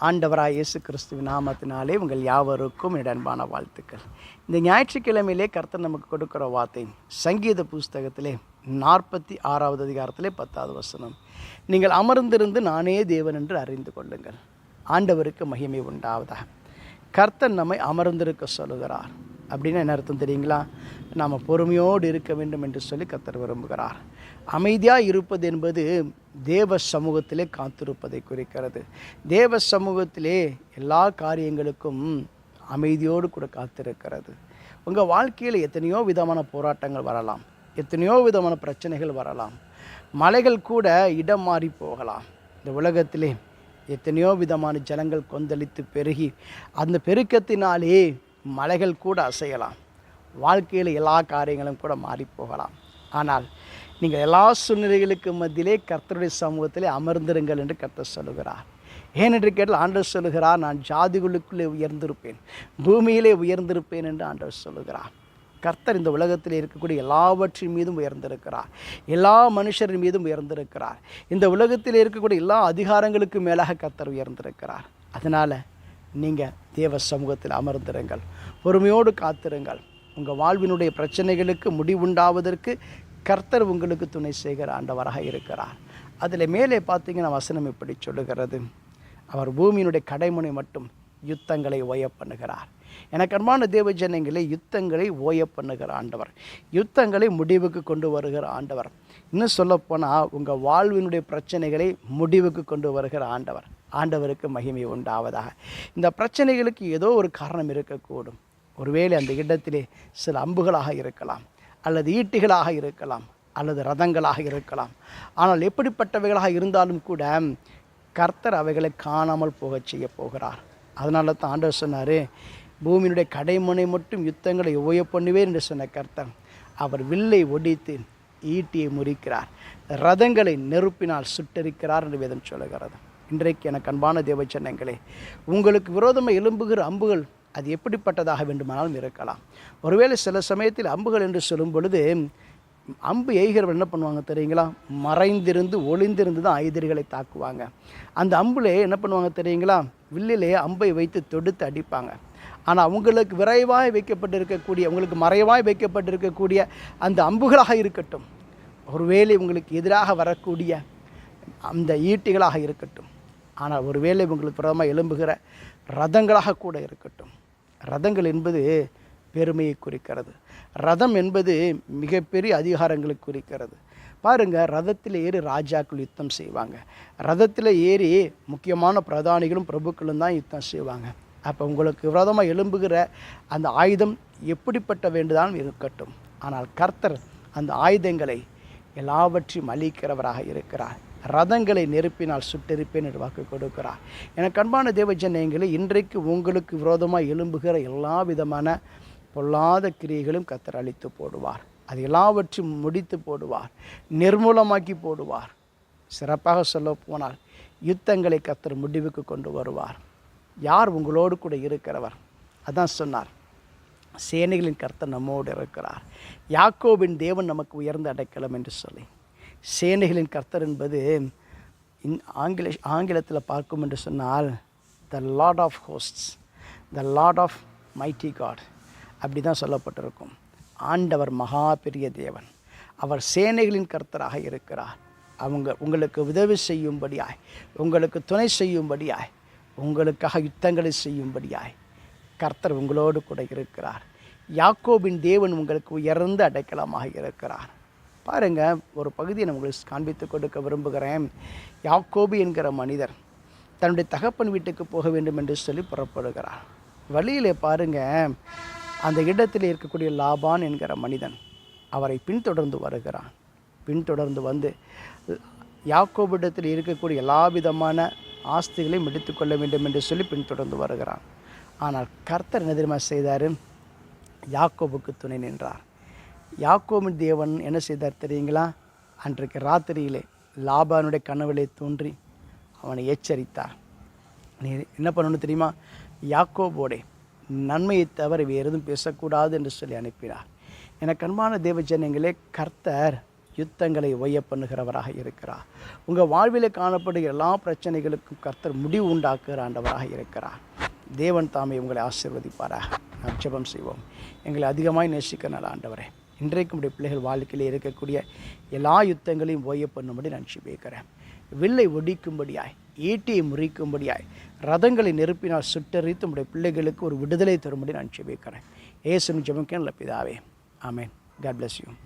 ஆண்டவராக இயேசு கிறிஸ்துவின் நாமத்தினாலே உங்கள் யாவருக்கும் இடன்பான வாழ்த்துக்கள். இந்த ஞாயிற்றுக்கிழமையிலே கர்த்தர் நமக்கு கொடுக்குற வார்த்தை சங்கீத புஸ்தகத்திலே நாற்பத்தி ஆறாவது அதிகாரத்திலே பத்தாவது வசனம். நீங்கள் அமர்ந்திருந்து நானே தேவன் என்று அறிந்து கொள்ளுங்கள். ஆண்டவருக்கு மகிமை உண்டாவதாக. கர்த்தன் நம்மை அமர்ந்திருக்க சொல்லுகிறார். அப்படின்னு என்ன அர்த்தம் தெரியுங்களா? நாம் பொறுமையோடு இருக்க வேண்டும் என்று சொல்லி கத்தர் விரும்புகிறார். அமைதியாக இருப்பது என்பது தேவ சமூகத்திலே காத்திருப்பதை குறிக்கிறது. தேவ சமூகத்திலே எல்லா காரியங்களுக்கும் அமைதியோடு கூட காத்திருக்கிறது. உங்கள் வாழ்க்கையில் எத்தனையோ விதமான போராட்டங்கள் வரலாம். எத்தனையோ விதமான பிரச்சனைகள் வரலாம். மலைகள் கூட இடம் மாறி போகலாம். இந்த உலகத்திலே எத்தனையோ விதமான ஜனங்கள் கொந்தளித்து பெருகி அந்த பெருக்கத்தினாலே மலைகள் கூட அசையலாம். வாழ்க்கையில் எல்லா காரியங்களும் கூட மாறி போகலாம். ஆனால் நீங்கள் எல்லா சூழ்நிலைகளுக்கு மத்தியிலே கர்த்தருடைய சமூகத்திலே அமர்ந்திருங்கள் என்று கர்த்தர் சொல்லுகிறார். ஏனென்று கேட்டால் ஆண்டவர் சொல்லுகிறார் நான் ஜாதிகளுக்குள்ளே உயர்ந்திருப்பேன் பூமியிலே உயர்ந்திருப்பேன் என்று ஆண்டவர் சொல்லுகிறார். கர்த்தர் இந்த உலகத்தில் இருக்கக்கூடிய எல்லாவற்றின் மீதும் உயர்ந்திருக்கிறார். எல்லா மனுஷரின் மீதும் உயர்ந்திருக்கிறார். இந்த உலகத்தில் இருக்கக்கூடிய எல்லா அதிகாரங்களுக்கும் மேலாக கர்த்தர் உயர்ந்திருக்கிறார். அதனால் நீங்கள் தேவ சமூகத்தில் அமர்ந்திருங்கள். பொறுமையோடு காத்திருங்கள். உங்கள் வாழ்வினுடைய பிரச்சனைகளுக்கு முடிவுண்டாவதற்கு கர்த்தர் உங்களுக்கு துணை செய்கிற ஆண்டவராக இருக்கிறார். அதில் மேலே பார்த்தீங்கன்னா வசனம் இப்படி சொல்லுகிறது. அவர் பூமியினுடைய கடைமுனை மட்டும் யுத்தங்களை ஓய பண்ணுகிறார். எனக்கு அன்பான தேவ ஜனங்களை யுத்தங்களை ஓய பண்ணுகிற ஆண்டவர். யுத்தங்களை முடிவுக்கு கொண்டு வருகிற ஆண்டவர். இன்னும் சொல்லப்போனால் உங்கள் வாழ்வினுடைய பிரச்சனைகளை முடிவுக்கு கொண்டு வருகிற ஆண்டவர். ஆண்டவருக்கு மகிமை உண்டாவதாக. இந்த பிரச்சனைகளுக்கு ஏதோ ஒரு காரணம் இருக்கக்கூடும். ஒருவேளை அந்த இடத்திலே சில அம்புகளாக இருக்கலாம் அல்லது ஈட்டிகளாக இருக்கலாம் அல்லது ரதங்களாக இருக்கலாம். ஆனால் எப்படிப்பட்டவைகளாக இருந்தாலும் கூட கர்த்தர் அவைகளை காணாமல் போகச் செய்ய போகிறார். அதனால தான் ஆண்டவர் சொன்னார் பூமியினுடைய கடைமுனை மட்டும் யுத்தங்களை ஓய பண்ணுவேன் என்று சொன்ன கர்த்தர் அவர் வில்லை ஒடித்து ஈட்டியை முறிக்கிறார். ரதங்களை நெருப்பினால் சுட்டரிக்கிறார் என்று வேதம் சொல்லுகிறது. இன்றைக்கு எனக்கு அன்பான தேவச்சனங்களே உங்களுக்கு விரோதமாக எழும்புகிற அம்புகள் அது எப்படிப்பட்டதாக வேண்டுமானாலும் இருக்கலாம். ஒருவேளை சில சமயத்தில் அம்புகள் என்று சொல்லும் பொழுது அம்பு எய்கிறவர் என்ன பண்ணுவாங்க தெரியுங்களா? மறைந்திருந்து ஒளிந்திருந்து தான் எதிரிகளை தாக்குவாங்க. அந்த அம்புலே என்ன பண்ணுவாங்க தெரியுங்களா? வில்லிலே அம்பை வைத்து தொடுத்து அடிப்பாங்க. ஆனால் அவங்களுக்கு விரைவாய் வைக்கப்பட்டிருக்கக்கூடிய உங்களுக்கு மறைவாய் வைக்கப்பட்டிருக்கக்கூடிய அந்த அம்புகளாக இருக்கட்டும். ஒருவேளை உங்களுக்கு எதிராக வரக்கூடிய அந்த ஈட்டிகளாக இருக்கட்டும். ஆனால் ஒருவேளை உங்களுக்கு பிரதமாக எழும்புகிற ரதங்களாக கூட இருக்கட்டும். ரதங்கள் என்பது பெருமையை குறிக்கிறது. ரதம் என்பது மிகப்பெரிய அதிகாரங்களை குறிக்கிறது. பாருங்கள் ரதத்தில் ஏறி ராஜாக்கள் யுத்தம் செய்வாங்க. ரதத்தில் ஏறி முக்கியமான பிரதானிகளும் பிரபுக்களும் தான் யுத்தம் செய்வாங்க. அப்போ உங்களுக்கு விரோதமாக எழும்புகிற அந்த ஆயுதம் எப்படிப்பட்ட வேண்டுதான் இருக்கட்டும். ஆனால் கர்த்தர் அந்த ஆயுதங்களை எல்லாவற்றையும் அழிக்கிறவராக இருக்கிறார். ரதங்களை நெருப்பினால் சுட்டெரிப்பேன் என்று வாக்கு கொடுக்கிறார். எனக்கு அன்பான தேவஜனங்களே இன்றைக்கு உங்களுக்கு விரோதமாக எழும்புகிற எல்லா விதமான பொல்லாத கிரியைகளும் கத்தர் அழித்து போடுவார். அது எல்லாவற்றையும் முடித்து போடுவார். நிர்மூலமாக்கி போடுவார். சிறப்பாக சொல்ல போனால் யுத்தங்களை கத்தர் முடிவுக்கு கொண்டு வருவார். யார் உங்களோடு கூட இருக்கிறவர்? அதான் சொன்னார். சேனைகளின் கர்த்தர் நம்மோடு இருக்கிறார். யாக்கோவின் தேவன் நமக்கு உயர்ந்த அடைக்கலம் என்று சொல்லி. சேனைகளின் கர்த்தர் என்பது இன் ஆங்கில ஆங்கிலத்தில் பார்க்கும் என்று சொன்னால் the Lord of hosts the Lord of mighty God அப்படி தான் சொல்லப்பட்டிருக்கும். ஆண்டவர் மகா பெரிய தேவன். அவர் சேனைகளின் கர்த்தராக இருக்கிறார். அவங்க உங்களுக்கு உதவி செய்யும்படியாய் உங்களுக்கு துணை செய்யும்படியாய் உங்களுக்காக யுத்தங்களை செய்யும்படியாய் கர்த்தர் உங்களோடு கூட இருக்கிறார். யாக்கோபின் தேவன் உங்களுக்கு உயர்ந்த அடைக்கலமாக இருக்கிறார். பாருங்கள் ஒரு பகுதியை நான் உங்களுக்கு காண்பித்து கொடுக்க விரும்புகிறேன். யாக்கோபு என்கிற மனிதர் தன்னுடைய தகப்பன் வீட்டுக்கு போக வேண்டும் என்று சொல்லி புறப்படுகிறார். வழியிலே பாருங்கள் அந்த இடத்தில் இருக்கக்கூடிய லாபான் என்கிற மனிதன் அவரை பின்தொடர்ந்து வருகிறான். பின்தொடர்ந்து வந்து யாக்கோபிடத்தில் இருக்கக்கூடிய எல்லா விதமான ஆஸ்திகளையும் எடுத்துக்கொள்ள வேண்டும் என்று சொல்லி பின்தொடர்ந்து வருகிறான். ஆனால் கர்த்தர் என்ன தெரியுமா செய்தார்? யாக்கோபுக்கு துணை நின்றார். யாக்கோமின் தேவன் என்ன செய்தார் தெரியுங்களா? அன்றைக்கு ராத்திரியிலே லாபானுடைய கனவிலே தோன்றி அவனை எச்சரித்தார். நீ என்ன பண்ணணும் தெரியுமா? யாக்கோபோடே நன்மையை தவிர வேறு எதுவும் பேசக்கூடாது என்று சொல்லி அனுப்பினார். எனக்கு அன்பான தேவஜனங்களே கர்த்தர் யுத்தங்களை ஒய்ய பண்ணுகிறவராக இருக்கிறார். உங்கள் வாழ்வில் காணப்படுகிற எல்லா பிரச்சனைகளுக்கும் கர்த்தர் முடிவு உண்டாக்குகிற ஆண்டவராக இருக்கிறார். தேவன் தாமே உங்களை ஆசீர்வதிப்பாராக. நாம் ஜெபம் செய்வோம். எங்களை அதிகமாய் நேசிக்க நல்ல ஆண்டவரே இன்றைக்கும் உடைய பிள்ளைகள் வாழ்க்கையில் இருக்கக்கூடிய எல்லா யுத்தங்களையும் ஓய பண்ணும்படி நான் சிபிக்கிறேன் வில்லை ஒடிக்கும்படியாய் ஈட்டியை முறிக்கும்படியாய் ரதங்களை நெருப்பினால் சுட்டரித்து உடைய பிள்ளைகளுக்கு ஒரு விடுதலை தரும்படி நான் சிபிக்கிறேன் ஏசுன்னு ஜெபம் லப்பிதாவே ஆமேன். God bless you